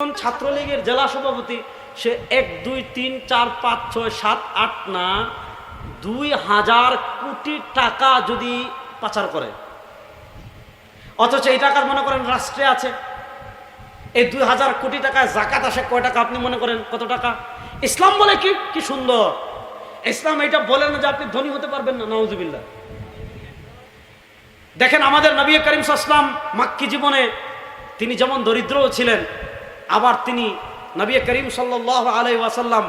ছাত্রলীগের জেলা সভাপতি, সে এক, দুই, তিন, চার, পাঁচ, ছয়, সাত, আট না, দুই হাজার কোটি টাকা যদি পাচার করে। অথচ এই টাকার মনে করেন রাষ্ট্রে আছে। এই দুই হাজার কোটি টাকায় জাকাত আসে কয় টাকা আপনি মনে করেন কত টাকা? ইসলাম বলে কি? কি সুন্দর। ইসলাম এটা বলে না যে আপনি ধনী হতে পারবেন না নওয়াজুবিল্লাহ দেখেন আমাদের নবী করিম সাসলাম মাক্কি জীবনে তিনি যেমন দরিদ্রও ছিলেন আবার তিনি নবী করিম সাল্লাহ আলাই ওয়াসাল্লাম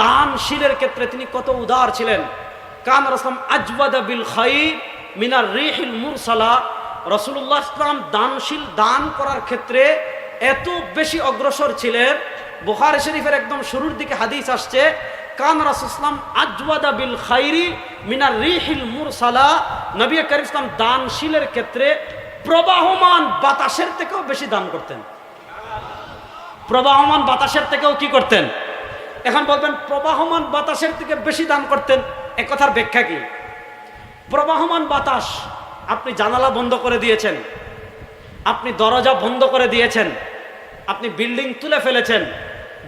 দানশীলের ক্ষেত্রে তিনি কত উদার ছিলেন। কান রসলাম আজবাদা বিল খাই মিনার রিহিল মুরসালা। রসুল্লাহ ইসলাম দানশীল দান করার ক্ষেত্রে এত বেশি অগ্রসর ছিলেন। বুখারি শরীফের একদম শুরুর দিকে হাদিস আসছে, কান রাসুসলাম আজওয়াদা বিল খাইরি মিনার রিহিল মুরসালা। নবী করিম ইসলাম দানশীলের ক্ষেত্রে প্রবাহমান বাতাসের থেকেও বেশি দান করতেন। প্রবাহমান বাতাসের থেকেও কি করতেন? এখন বলবেন, প্রবাহমান বাতাসের থেকে বেশি দান করতেন, এ কথার ব্যাখ্যা কি? প্রবাহমান বাতাস, আপনি জানালা বন্ধ করে দিয়েছেন, আপনি দরজা বন্ধ করে দিয়েছেন, আপনি বিল্ডিং তুলে ফেলেছেন,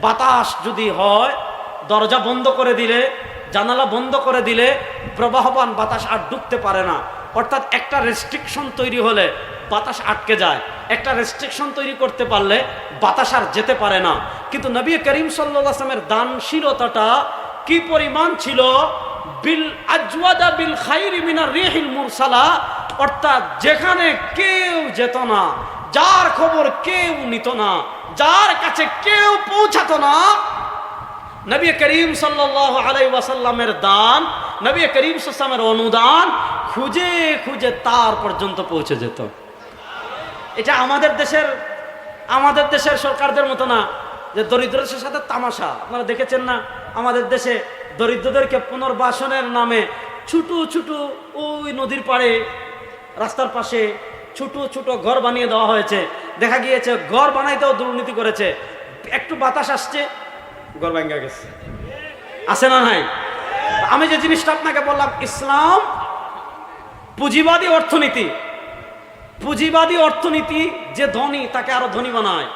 বাতাস যদি হয়, দরজা বন্ধ করে দিলে, জানালা বন্ধ করে দিলে, প্রবাহমান বাতাস আর ঢুকতে পারে না। অর্থাৎ একটা রেস্ট্রিকশন তৈরি হলে বাতাস আটকে যায়। একটা রেস্ট্রিকশন তৈরি করতে পারলে বাতাস আর যেতে পারে না। কিন্তু নবী করিম সাল্লামের দানশীলতাটা কি পরিমাণ ছিল? বিল আজওয়াদা বিল খাইরি মিনার রিহিল মুরসালা। অর্থাৎ যেখানে কেউ যেত না, যার খবর কেউ নিত না, যার কাছে কেউ পৌঁছাত না, নবী করিম সাল্লাহ আলাই ওয়াসাল্লামের দান নবী করিম সাল্লামের অনুদান খুঁজে খুঁজে তার পর্যন্ত পৌঁছে যেত। এটা আমাদের দেশের আমাদের দেশের সরকারদের মতো না, যে দরিদ্রদের সাথে তামাশা। আপনারা দেখেছেন না, আমাদের দেশে দরিদ্রদেরকে পুনর্বাসনের নামে ছোটো ছোটো ওই নদীর পাড়ে, রাস্তার পাশে ছোট ছোট ঘর বানিয়ে দেওয়া হয়েছে। দেখা গিয়েছে, ঘর বানাইতেও দুর্নীতি করেছে। একটু বাতাস আসছে, ঘর ভাঙ্গা গেছে। আছে না নাই? আমি যে জিনিসটা আপনাকে বললাম, ইসলাম পুঁজিবাদী অর্থনীতি। পুঁজিবাদী অর্থনীতি যে ধনী, তাকে আরও ধনী বানায়।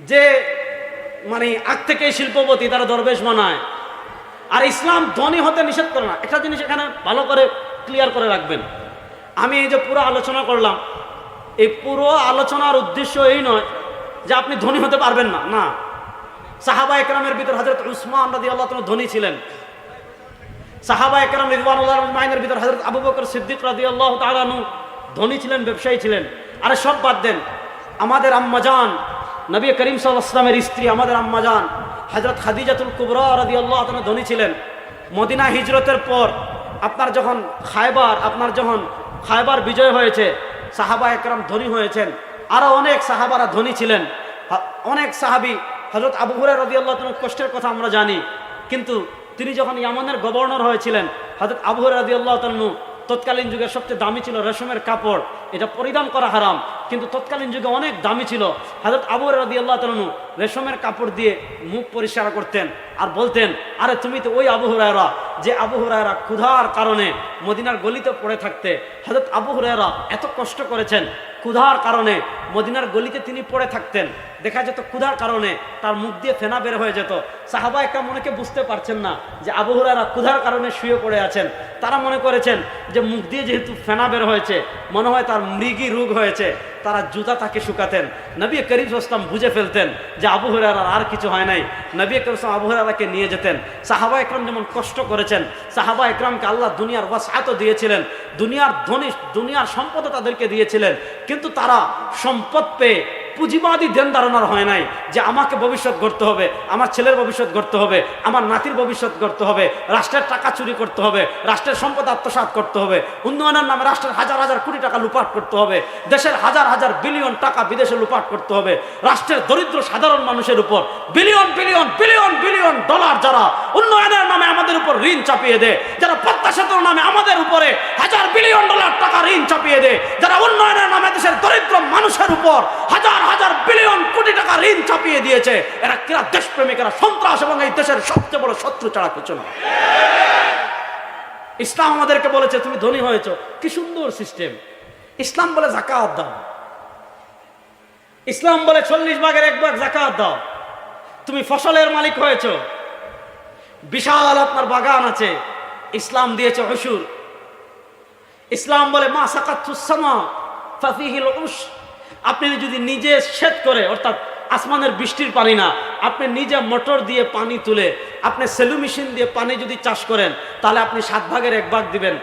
যে মানে আগ থেকে শিল্পপতি, তারা দরবেশ বানায়। আর ইসলাম ধনী হতে নিষেধ করে না। একটা জিনিস এখানে ভালো করে ক্লিয়ার করে রাখবেন। আমি এই যে পুরো আলোচনা করলাম, এই পুরো আলোচনার উদ্দেশ্য এই নয় যে আপনি ধনী হতে পারবেন না। না। সাহাবা একরামের ভিতর হজরত উসমান রাদি আল্লাহ ধনী ছিলেন। সাহাবা একরাম মাইনের ভিতর হজরত আবু বকর সিদ্দিক রাদি আল্লাহ তালানু ধনী ছিলেন, ব্যবসায়ী ছিলেন। আরে সব বাদ দেন, আমাদের আম্মাজান নবী করিম সাল্লামের স্ত্রী আমাদের আম্মাজান হজরত খাদিজাতুল কুবরা রাদি আল্লাহ ধনী ছিলেন। মদিনা হিজরতের পর আপনার যখন খায়বার, আপনার যখন খায়বার বিজয় হয়েছে সাহাবা একরাম ধনী হয়েছেন। আরও অনেক সাহাবারা ধনী ছিলেন। অনেক সাহাবি হজরত আবু হুরাই আল্লাহ কষ্টের কথা আমরা জানি। কিন্তু তিনি যখন ইয়ামানের গভর্নর হয়েছিলেন হজরত আবু হুরাই আল্লাহ তৎকালীন যুগে সবচেয়ে দামি ছিল রেশমের কাপড়। এটা পরিধান করা হারাম, কিন্তু তৎকালীন যুগে অনেক দামি ছিল। হজরত আবু রাদি আল্লাহ তালু রেশমের কাপড় দিয়ে মুখ পরিষ্কার করতেন আর বলতেন, আরে তুমি তো ওই আবু হুরায়রা, যে আবু হুরায়রা ক্ষুধার কারণে মদিনার গলিতে পড়ে থাকতে হজরত আবু হুরায়রা এত কষ্ট করেছেন ক্ষুধার কারণে মদিনার গলিতে তিনি পড়ে থাকতেন। দেখা যেত ক্ষুধার কারণে তার মুখ দিয়ে ফেনা বের হয়ে যেত। সাহাবা একটা মনেকে বুঝতে পারছেন না যে আবু হুরায়রা ক্ষুধার কারণে শুয়ে পড়ে আছেন। তারা মনে করেছেন যে মুখ দিয়ে যেহেতু ফেনা বের হয়েছে, মনে হয় তার মৃগী রোগ হয়েছে, তারা জুতা তাকে শুকাতেন। নবী করিম ইসলাম বুঝে ফেলতেন যে আবু আর কিছু হয় নাই। নবী করিম ইসলাম নিয়ে যেতেন। সাহাবা একরাম যেমন কষ্ট করেছেন, সাহাবা একরামকে আল্লাহ দুনিয়ার ওয়াসাতও দিয়েছিলেন, দুনিয়ার ধনী, দুনিয়ার সম্পদও তাদেরকে দিয়েছিলেন। কিন্তু তারা সম্পদ পেয়ে পুঁজিবাদী ধ্যান ধারণার হয় নাই যে আমাকে ভবিষ্যৎ গড়তে হবে, আমার ছেলের ভবিষ্যৎ গড়তে হবে, আমার নাতির ভবিষ্যৎ গড়তে হবে, রাষ্ট্রের টাকা চুরি করতে হবে, রাষ্ট্রের সম্পদ আত্মসাৎ করতে হবে, উন্নয়নের নামে রাষ্ট্রের হাজার হাজার কোটি টাকা লুপাট করতে হবে, দেশের হাজার হাজার বিলিয়ন টাকা বিদেশে লুপাট করতে হবে, রাষ্ট্রের দরিদ্র সাধারণ মানুষের উপর billion billion billion billion dollar যারা উন্নয়নের নামে আমাদের উপর ঋণ চাপিয়ে দেয় যারা সেতুর নামে আমাদের উপরে হাজার বিলিয়ন ডলার টাকা ঋণ চাপিয়ে দেয় যারা উন্নয়নের নামে দেশের দরিদ্র মানুষের উপর হাজার হাজার বিলিয়ন কোটি টাকা ঋণ চাপিয়ে দিয়েছে, এরা কিরা দেশপ্রেমিকেরা, সন্ত্রাস এবং এই দেশের সবচেয়ে বড় শত্রু ছাড়া কিছু না। ইসলাম আমাদেরকে বলেছে, তুমি ধনী হয়েছ। কি সুন্দর সিস্টেম। ইসলাম বলে জাকাত দাও। ইসলাম বলে চল্লিশ ভাগের এক ভাগ জাকাত দাও। তুমি ফসলের মালিক হয়েছো। বিশাল আপনার বাগান আছে। ইসলাম দিয়েছে হসুর ইসলাম বলে, মা সাকাতুসামা আপনি যদি নিজে সেচ করে, অর্থাৎ আসমানের বৃষ্টির পানি না, আপনি নিজে মোটর দিয়ে পানি তুলে, আপনি সেলু মেশিন দিয়ে পানি যদি চাষ করেন, তাহলে আপনি সাত ভাগের এক ভাগ দিবেন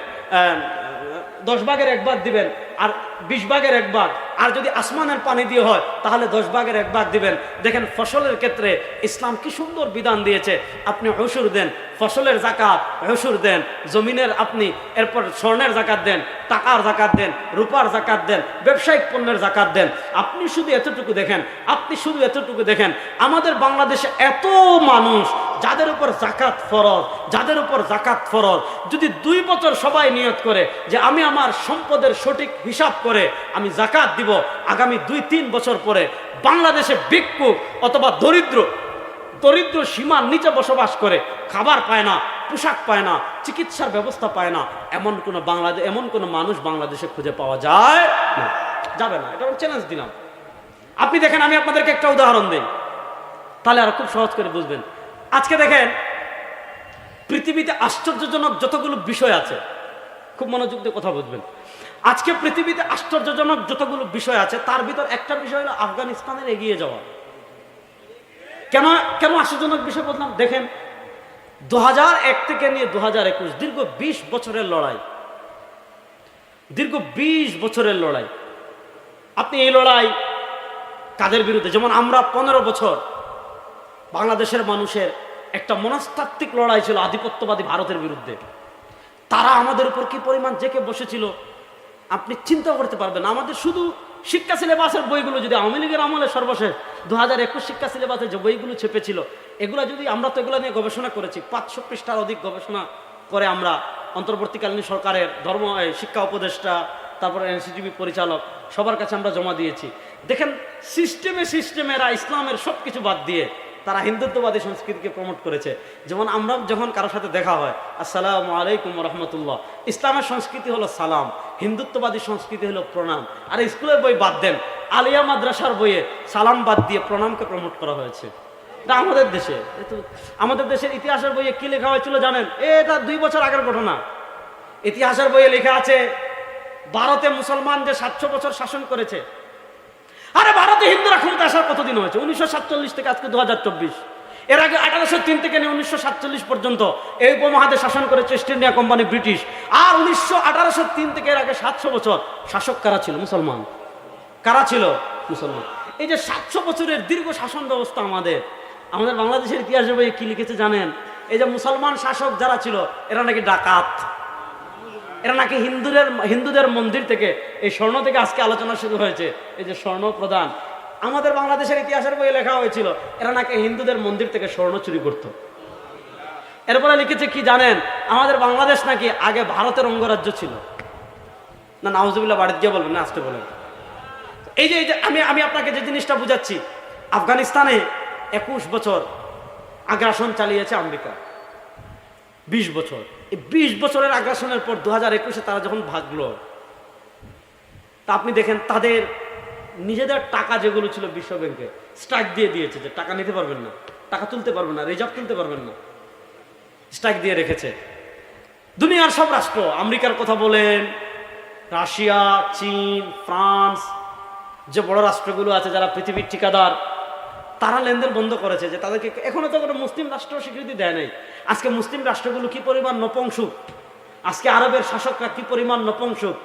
দশ ভাগের এক ভাগ দিবেন, আর বিশ ভাগের এক ভাগ। আর যদি আসমানের পানি দিয়ে হয়, তাহলে দশ ভাগের এক ভাগ দিবেন। দেখেন, ফসলের ক্ষেত্রে ইসলাম কি সুন্দর বিধান দিয়েছে। আপনি হসুর দেন, ফসলের জাকাত হসুর দেন, জমিনের আপনি এরপর স্বর্ণের জাকাত দেন, টাকার জাকাত দেন, রূপার জাকাত দেন, ব্যবসায়িক পণ্যের জাকাত দেন। আপনি শুধু এতটুকু দেখেন, আপনি শুধু এতটুকু দেখেন, আমাদের বাংলাদেশে এত মানুষ যাদের উপর জাকাত ফরজ, যাদের উপর জাকাত ফরজ, যদি দুই বছর সবাই নিয়ত করে যে আমি আমার সম্পদের সঠিক হিসাব করে আমি জাকাত দিব আগামী দুই, তিন বছর পরে বাংলাদেশে ভিক্ষুক অথবা দরিদ্র দরিদ্র সীমার নিচে বসবাস করে খাবার পায় না, পোশাক পায় না, চিকিৎসার ব্যবস্থা পায় না, এমন কোনো বাংলাদেশ এমন কোনো মানুষ বাংলাদেশে খুঁজে পাওয়া যায় না। যাবে না, এটা চ্যালেঞ্জ দিলাম। আপনি দেখেন, আমি আপনাদেরকে একটা উদাহরণ দিই। তাহলে আর খুব সহজ করে বুঝবেন। আজকে দেখেন, পৃথিবীতে আশ্চর্যজনক যতগুলো বিষয় আছে, খুব মনোযোগ দিয়ে কথা বুঝবেন আজকে পৃথিবীতে আশ্চর্যজনক যতগুলো বিষয় আছে, তার ভিতর একটা বিষয় হলো আফগানিস্তানের এগিয়ে যাওয়া। কেন কেন আশ্চর্যজনক বিষয় বললাম? দেখেন দু থেকে নিয়ে দু দীর্ঘ বিশ বছরের লড়াই। দীর্ঘ বিশ বছরের লড়াই। আপনি এই লড়াই কাদের বিরুদ্ধে? যেমন আমরা পনেরো বছর বাংলাদেশের মানুষের একটা মনস্তাত্ত্বিক লড়াই ছিল আধিপত্যবাদী ভারতের বিরুদ্ধে। তারা আমাদের উপর কি পরিমাণ জেকে বসেছিল? আপনি চিন্তা করতে পারবেন আমাদের শুধু শিক্ষা সিলেবাসের বইগুলো যদি আওয়ামী লীগের আমলে সর্বশেষ দু হাজার একুশ শিক্ষা সিলেবাসে যে বইগুলো ছেপেছিল, এগুলো যদি আমরা তো এগুলো নিয়ে গবেষণা করেছি, পাঁচশো পৃষ্ঠার অধিক গবেষণা করে আমরা অন্তর্বর্তীকালীন সরকারের ধর্ম শিক্ষা উপদেষ্টা, তারপরে এনসিটিভি পরিচালক, সবার কাছে আমরা জমা দিয়েছি। দেখেন সিস্টেমে সিস্টেমেরা ইসলামের সব কিছু বাদ দিয়ে তারা হিন্দুত্ববাদী সংস্কৃতিকে প্রমোট করেছে। যেমন আমরা যখন কারোর সাথে দেখা হয়, আসসালামু আলাইকুম রহমতুল্লাহ ইসলামের সংস্কৃতি হলো সালাম, হিন্দুত্ববাদী সংস্কৃতি হলো প্রণাম। আর স্কুলের বই বাদ দেন, আলিয়া মাদ্রাসার বইয়ে সালাম বাদ দিয়ে প্রণামকে প্রমোট করা হয়েছে। এটা আমাদের দেশে আমাদের দেশের ইতিহাসের বইয়ে কি লেখা হয়েছিল জানেন? এটা দুই বছর আগের ঘটনা। ইতিহাসের বইয়ে লেখা আছে, ভারতে মুসলমান যে সাতশো বছর শাসন করেছে আরে ভারতে হিন্দুরা ক্ষমতা আসার কতদিন হয়েছে? উনিশশো সাতচল্লিশ থেকে আজকে দুহাজার চব্বিশ। এর আগে আঠারোশো তিন থেকে নিয়ে উনিশশো সাতচল্লিশ পর্যন্ত এই উপমহাদেশ শাসন করেছে ইস্ট ইন্ডিয়া কোম্পানি ব্রিটিশ। আর উনিশশো আঠারোশো তিন থেকে এর আগে সাতশো বছর শাসক কারা ছিল? মুসলমান। কারা ছিল? মুসলমান। এই যে সাতশো বছরের দীর্ঘ শাসন ব্যবস্থা আমাদের আমাদের বাংলাদেশের ইতিহাস বইয়ে কি লিখেছে জানেন? এই যে মুসলমান শাসক যারা ছিল, এরা নাকি ডাকাত। এরা নাকি হিন্দুদের হিন্দুদের মন্দির থেকে, এই স্বর্ণ থেকে আজকে আলোচনা শুরু হয়েছে, এই যে স্বর্ণ প্রদান। আমাদের বাংলাদেশের ইতিহাসের বইয়ে লেখা হয়েছিল, এরা নাকি হিন্দুদের মন্দির থেকে স্বর্ণ চুরি করত। এরপরে লিখেছে কি জানেন, আমাদের বাংলাদেশ নাকি আগে ভারতের অঙ্গরাজ্য ছিল। না, নাউজুবিল্লাহ বাড়িতে গিয়ে বলবেন, না আসতে বলেন। এই যে এই যে, আমি আমি আপনাকে যে জিনিসটা বুঝাচ্ছি, আফগানিস্তানে একুশ বছর আগ্রাসন চালিয়েছে আমেরিকা। বিশ বছর। এই বিশ বছরের আগ্রাসনের পর দু হাজার একুশে তারা যখন ভাগলো, তা আপনি দেখেন তাদের নিজেদের টাকা যেগুলো ছিল বিশ্ব ব্যাংকে স্ট্রাইক দিয়ে দিয়েছে যে টাকা নিতে পারবেন না, টাকা তুলতে পারবেন না রিজার্ভ তুলতে পারবেন না স্ট্রাইক দিয়ে রেখেছে। দুনিয়ার সব রাষ্ট্র, আমেরিকার কথা বলেন, রাশিয়া, চীন, ফ্রান্স, যে বড় রাষ্ট্রগুলো আছে যারা পৃথিবীর ঠিকাদার তারা লেনদেন বন্ধ করেছে যে তাদেরকে এখনও তো কোনো মুসলিম রাষ্ট্র স্বীকৃতি দেয় নাই। আজকে মুসলিম রাষ্ট্রগুলো কি পরিমাণ নপংসুক আজকে আরবের শাসকরা কি পরিমাণ নপংসুক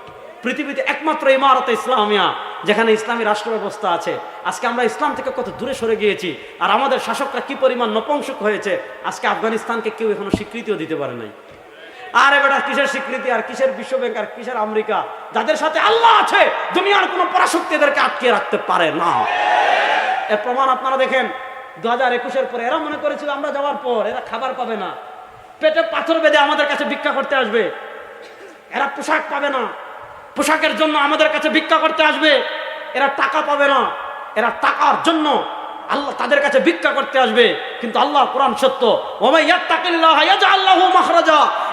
পৃথিবীতে একমাত্র ইমারত ইসলামিয়া, যেখানে ইসলামী রাষ্ট্র ব্যবস্থা আছে। আজকে আমরা ইসলাম থেকে কত দূরে সরে গিয়েছি আর আমাদের শাসকরা কি পরিমাণ নপংসুক হয়েছে, আজকে আফগানিস্তানকে কেউ এখনও স্বীকৃতিও দিতে পারে নাই। আর এবার কিসের স্বীকৃতি আর কিসের বিশ্ব ব্যাংক আর কিসের আমেরিকা? যাদের সাথে আল্লাহ আছে, দুনিয়ার কোনো পরাশক্তি এদেরকে আটকে রাখতে পারে না। এর প্রমাণ আপনারা দেখেন। দু হাজার একুশের পরে এরা মনে করেছিল আমরা যাওয়ার পর এরা খাবার পাবে না। পেটে পাথর বেঁধে আমাদের কাছে ভিক্ষা করতে আসবে। এরা পোশাক পাবে না। পোশাকের জন্য আমাদের কাছে ভিক্ষা করতে আসবে। এরা টাকা পাবে না। এরা টাকার জন্য আল্লাহ তাদের কাছে ভিক্ষা করতে আসবে। কিন্তু আল্লাহ কোরআন সত্য।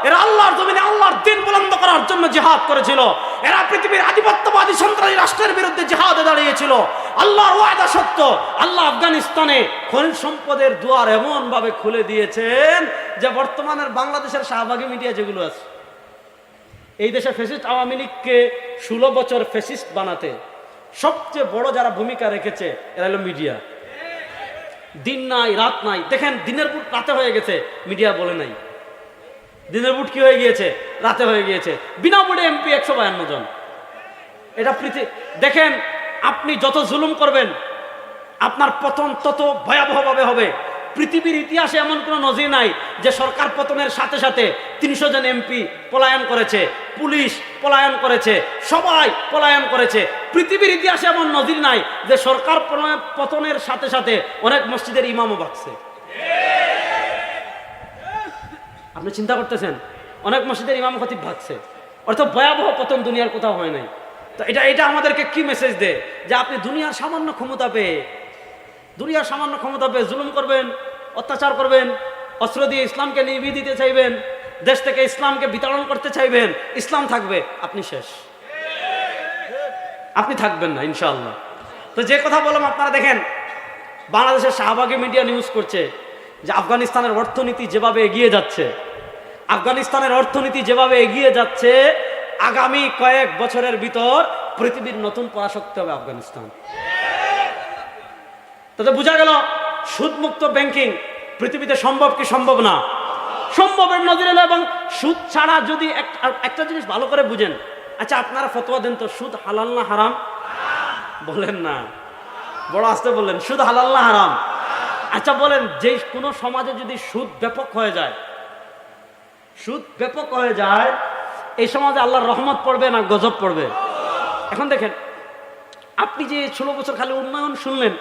এরা আল্লাহর দিন করার জন্য জিহাদ করেছিল। এরা পৃথিবীর আধিপত্যবাদী সন্ত্রাসী রাষ্ট্রের বিরুদ্ধে জিহাদে দাঁড়িয়েছিল। আল্লাহর ওয়াদা সত্য। আল্লাহ আফগানিস্তানে খনিজ সম্পদের দুয়ার এমন ভাবে খুলে দিয়েছেন যে বর্তমানের বাংলাদেশের শাহবাগী মিডিয়া যেগুলো আছে, এই দেশে ফেসিস্ট আওয়ামী লীগকে ষোলো বছর ফেসিস্ট বানাতে সবচেয়ে বড় যারা ভূমিকা রেখেছে, এরা হলো মিডিয়া। দিন নাই, রাত নাই। দেখেন, দিনের বুট রাতে হয়ে গেছে, মিডিয়া বলে নাই। দিনের বুট কি হয়ে গিয়েছে? রাতে হয়ে গিয়েছে। বিনা বুটে এমপি একশো বায়ান্ন জন। এটা পৃথিবী দেখেন আপনি যত জুলুম করবেন, আপনার পতন তত ভয়াবহভাবে হবে। পৃথিবীর ইতিহাসে এমন কোনো নজির নাই যে সরকার পতনের সাথে সাথে তিনশো জন এমপি পলায়ন করেছে, পুলিশ পলায়ন করেছে, সবাই পলায়ন করেছে। পৃথিবীর ইতিহাসে এমন নজির নাই যে সরকার পতনের সাথে সাথে অনেক মসজিদের ইমামও বাকছে আপনি চিন্তা করতেছেন, অনেক মসজিদের ইমাম খতিব ভাগছে। অর্থাৎ ভয়াবহ পতন দুনিয়ার কোথাও হয় নাই। তো এটা এটা আমাদেরকে কি মেসেজ দেয়? যে আপনি দুনিয়ার সামান্য ক্ষমতা পেয়ে, দুনিয়ার সামান্য ক্ষমতা পেয়ে জুলুম করবেন, অত্যাচার করবেন, অস্ত্র দিয়ে ইসলামকে নিভিয়ে দিতে চাইবেন, দেশ থেকে ইসলামকে বিতরণ করতে চাইবেন, ইসলাম থাকবে, আপনি শেষ। আপনি থাকবেন না, ইনশাআল্লাহ। তো যে কথা বললাম, আপনারা দেখেন, বাংলাদেশের শাহবাগী মিডিয়া নিউজ করছে যে আফগানিস্তানের অর্থনীতি যেভাবে এগিয়ে যাচ্ছে, আফগানিস্তানের অর্থনীতি যেভাবে এগিয়ে যাচ্ছে আগামী কয়েক বছরের ভিতর পৃথিবীর নতুন পরাশক্তি হবে আফগানিস্তান। তাতে বোঝা গেল, সুদমুক্ত ব্যাংকিং পৃথিবীতে সম্ভব কি সম্ভব না? সম্ভবের নজরে এবং সুদ ছাড়া যদি এক- একটা জিনিস ভালো করে বুঝেন আচ্ছা আপনারা ফতোয়া দেন তো, সুদ হালাল না হারাম? বলেন না। বড় আসতে বললেন, সুদ হালাল না হারাম? আচ্ছা বলেন, যে কোনো সমাজে যদি সুদ ব্যাপক হয়ে যায়, সুদ ব্যাপক হয়ে যায় এই সমাজে আল্লাহর রহমত পড়বে না গজব পড়বে? এখন দেখেন, আপনি যে ষোলো বছর খালি উন্নয়ন শুনলেন,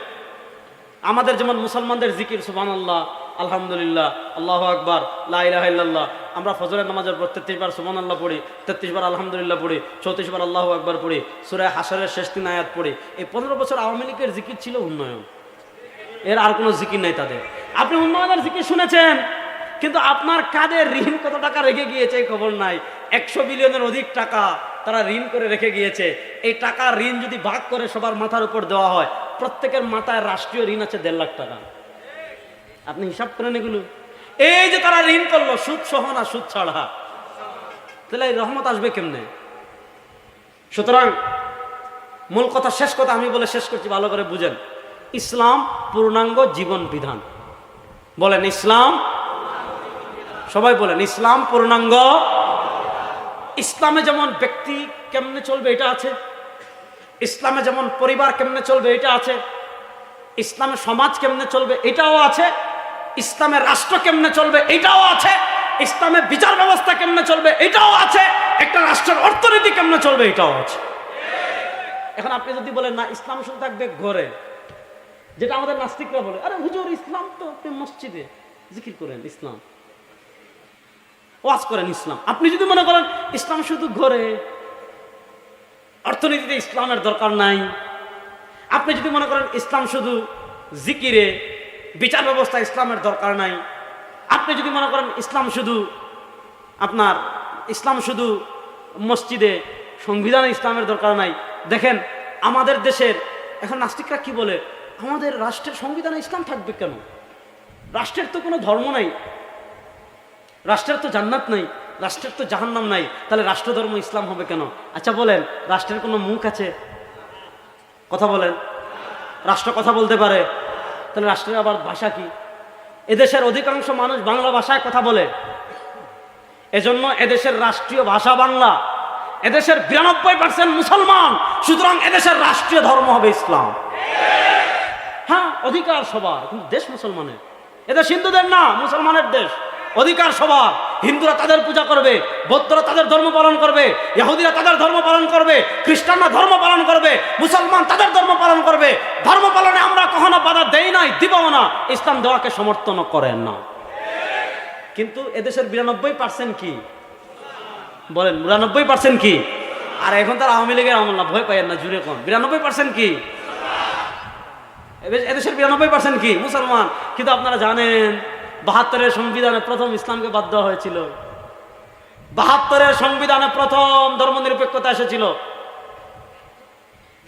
আমাদের যেমন মুসলমানদের জিকির সুবান আল্লাহ আলহামদুলিল্লাহ, আল্লাহ আকবর লাহ আমরা ফজরের নামাজের পর তেত্রিশ বার সুবান আল্লাহ পড়ি, তেত্রিশ বার আলহামদুলিল্লাহ পড়ি, চৌত্রিশ বার আল্লাহ আকবর পড়ি সুরায় হাসারের শেষ তিন আয়াত পড়ি, এই পনেরো বছর আওয়ামী লীগের জিকির ছিল উন্নয়ন। এর আর কোনো জিকির নাই তাদের। আপনি উন্নয়নের জিকির শুনেছেন? কিন্তু আপনার কাঁধে ঋণ কত টাকা রেখে গিয়েছে খবর নাই? একশো বিলিয়নের অধিক টাকা তারা ঋণ করে রেখে গিয়েছে। এই টাকা ঋণ যদি ভাগ করে সবার মাথার উপর দেওয়া হয়, প্রত্যেকের মাথায় রাষ্ট্রীয় ঋণ আছে দেড় লাখ টাকা। আপনি হিসাব করেন এগুলো? এই যে তারা ঋণ করল, সুদ সহ না সুদ ছাড়া। তাহলে রহমত আসবে কেমনে? সুতরাং মূল কথা, শেষ কথা আমি বলে শেষ করছি, ভালো করে বুঝেন। ইসলাম পূর্ণাঙ্গ জীবন বিধান। বলেন, ইসলাম সবাই বলেন, ইসলাম পূর্ণাঙ্গ। ইসলামে যেমন ব্যক্তি কেমনে চলবে এটা আছে। ইসলামে যেমন পরিবার কেমনে চলবে এটা আছে। ইসলামের সমাজ কেমনে চলবে এটাও আছে। ইসলামের রাষ্ট্র কেমনে চলবে এটাও আছে। ইসলামের বিচার ব্যবস্থা কেমনে চলবে এটাও আছে। একটা রাষ্ট্রের অর্থনীতি কেমনে চলবে এটাও আছে। এখন আপনি যদি বলেন, না, ইসলাম শুধু থাকবে ঘরে, যেটা আমাদের নাস্তিকরা বলে, আরে হুজুর, ইসলাম তো আপনি মসজিদে জিকির করেন, ইসলাম। ওয়াজ করেন ইসলাম। আপনি যদি মনে করেন, ইসলাম শুধু ঘরে, অর্থনীতিতে ইসলামের দরকার নাই। আপনি যদি মনে করেন, ইসলাম শুধু জিকিরে, বিচার ব্যবস্থা ইসলামের দরকার নাই। আপনি যদি মনে করেন, ইসলাম শুধু আপনার, ইসলাম শুধু মসজিদে, সংবিধানে ইসলামের দরকার নাই। দেখেন, আমাদের দেশের, এখন নাস্তিকরা কি বলে? আমাদের রাষ্ট্রের সংবিধানে ইসলাম থাকবে কেন? রাষ্ট্রের তো কোনো ধর্ম নাই। রাষ্ট্রের তো জান্নাত নাই, রাষ্ট্রের তো জাহান্নাম নাই, তাহলে রাষ্ট্রধর্ম ইসলাম হবে কেন? আচ্ছা বলেন, রাষ্ট্রের কোনো মুখ আছে? কথা বলেন। রাষ্ট্র কথা বলতে পারে, তাহলে রাষ্ট্রের আবার ভাষা কি? এদেশের অধিকাংশ মানুষ বাংলা ভাষায় কথা বলে। এজন্য এদেশের রাষ্ট্রীয় ভাষা বাংলা। এদেশের বিরানব্বই পার্সেন্ট মুসলমান, সুতরাং এদেশের রাষ্ট্রীয় ধর্ম হবে ইসলাম। হ্যাঁ অধিকার সবার দেশ মুসলমানের। এদেশ হিন্দুদের না, মুসলমানের দেশ। অধিকার সবার। হিন্দুরা তাদের পূজা করবে, বৌদ্ধরা তাদের ধর্ম পালন করবে, ইহুদিরা তাদের ধর্ম পালন করবে, খ্রিস্টানরা ধর্ম পালন করবে, মুসলমান তাদের ধর্ম পালন করবে। ধর্ম পালনে আমরা কখনো বাধা দেই নাই, দিবও না। ইসলাম দেওয়াকে সমর্থন করেন না। কিন্তু এদেশের বিরানব্বই পার্সেন্ট কি? বলেন, বিরানব্বই পার্সেন্ট কি? আর এখন তার আওয়ামী লীগের আমল না, ভয় পাইয়েন না, জুড়ে কম বিরানব্বই পার্সেন্ট কি? এদেশের বিরানব্বই পার্সেন্ট কি? মুসলমান। কিন্তু আপনারা জানেন বাহাত্তরের সংবিধানে প্রথম ইসলামকে বাদ দেওয়া হয়েছিল। বাহাত্তরের সংবিধানে প্রথম ধর্মনিরপেক্ষতা এসেছিল।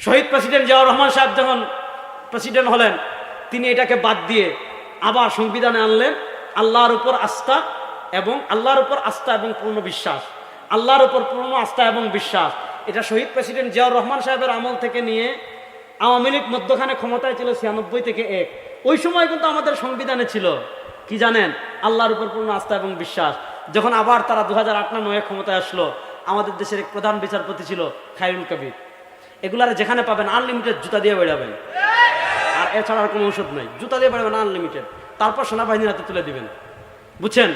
শহীদ প্রেসিডেন্ট জিয়াউর রহমান সাহেব যখন প্রেসিডেন্ট হলেন, তিনি এটাকে বাদ দিয়ে আবার সংবিধানে আনলেন, আল্লাহর উপর আস্থা এবং আল্লাহর উপর আস্থা এবং পূর্ণ বিশ্বাস। আল্লাহর উপর পূর্ণ আস্থা এবং বিশ্বাস। এটা শহীদ প্রেসিডেন্ট জিয়াউর রহমান সাহেবের আমল থেকে নিয়ে আওয়ামী লীগ মধ্যখানে ক্ষমতায় ছিল ছিয়ানব্বই থেকে এক। ওই সময় কিন্তু আমাদের সংবিধানে ছিল। কি জানেন? আল্লাহর উপর পূর্ণ আস্থা এবং বিশ্বাস। যখন আবার তারা দু হাজার আট না নয় ক্ষমতায় আসলো, আমাদের দেশের এক প্রধান বিচারপতি ছিল খায়রুল কবির। এগুলার যেখানে পাবেন আনলিমিটেড জুতা দিয়ে বেড়াবেন। আর এছাড়া আর কোনো ওষুধ নাই। জুতা দিয়ে বেড়াবেন আনলিমিটেড তারপর সেনাবাহিনীর হাতে তুলে দিবেন। বুঝছেন?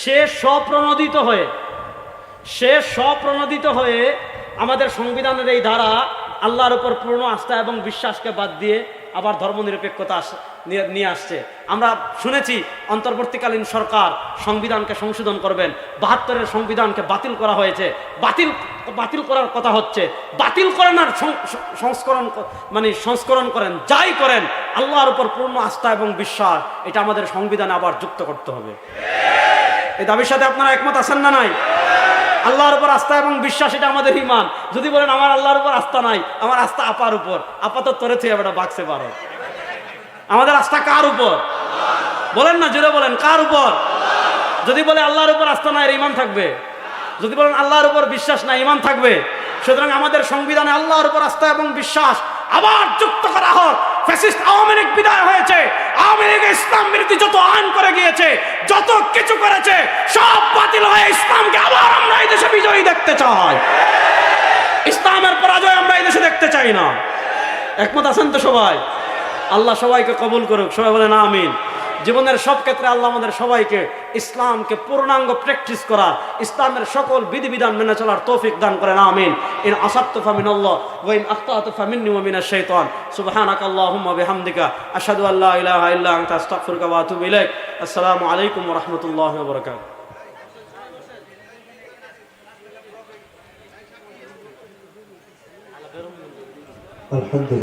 সে স্বপ্রণোদিত হয়ে, সে স্বপ্রণোদিত হয়ে আমাদের সংবিধানের এই ধারা আল্লাহর উপর পূর্ণ আস্থা এবং বিশ্বাসকে বাদ দিয়ে আবার ধর্মনিরপেক্ষতা নিয়ে- আসছে। আমরা শুনেছি অন্তর্বর্তীকালীন সরকার সংবিধানকে সংশোধন করবেন, বাহাত্তরের সংবিধানকে বাতিল করা হয়েছে। বাতিল বাতিল করার কথা হচ্ছে, বাতিল করেন আর সংস্করণ মানে সংস্করণ করেন, যাই করেন, আল্লাহর উপর পূর্ণ আস্থা এবং বিশ্বাস, এটা আমাদের সংবিধানে আবার যুক্ত করতে হবে। এই দাবির সাথে আপনারা একমত আছেন না নাই? আল্লাহর উপর আস্থা এবং বিশ্বাস, এটা আমাদের ইমান যদি বলেন, আমার আল্লাহর উপর আস্থা নাই, আমার আস্থা আপার উপর। আপাতত তরে থেকে বেটা বাঁচতে পারো আমাদের আস্থা কার উপর? বলেন না, জোরে বলেন, কার উপর? যদি বলে, আল্লাহর উপর আস্থা নাই ইমান থাকবে। যদি বলেন, আল্লাহর উপর বিশ্বাস নাই ইমান থাকবে। সুতরাং আমাদের সংবিধানে আল্লাহর উপর আস্থা এবং বিশ্বাস আবার যুক্ত করা হোক। ফ্যাসিস্ট আওয়ামী লীগ বিদায় হয়েছে। আওয়ামী লীগ ইসলাম বিরোধী যত আইন করে গিয়েছে, যত কিছু করেছে, সব বাতিল হয়ে ইসলামকে আবার আমরা এই দেশে বিজয়ী দেখতে চাই। ইসলামের পরাজয় আমরা এই দেশে দেখতে চাই না। একমত আছেন তো সবাই? আল্লাহ সবাইকে কবুল করুক। সবাই বলেন, আমিন। জীবনের সব ক্ষেত্রে আল্লাহ আমাদের সবাইকে ইসলামকে পূর্ণাঙ্গ প্র্যাকটিস করা ইসলামের সকল বিধিবিধান মেনে চলার তৌফিক দান করেন আমিন ইন আসাত্তু ফামিন আল্লাহ ওয়া ইন আখতাতু ফামিন্নি ওয়া মিনাশ শাইতান সুবহানাকা আল্লাহুম্মা বিহামদিকা আশহাদু আল্লা ইলাহা ইল্লা আনতা আস্তাগফিরুকা ওয়া আতুবু ইলাইক আসসালামু আলাইকুম ওয়া রাহমাতুল্লাহি ওয়া বারাকাতুহু الحمد لله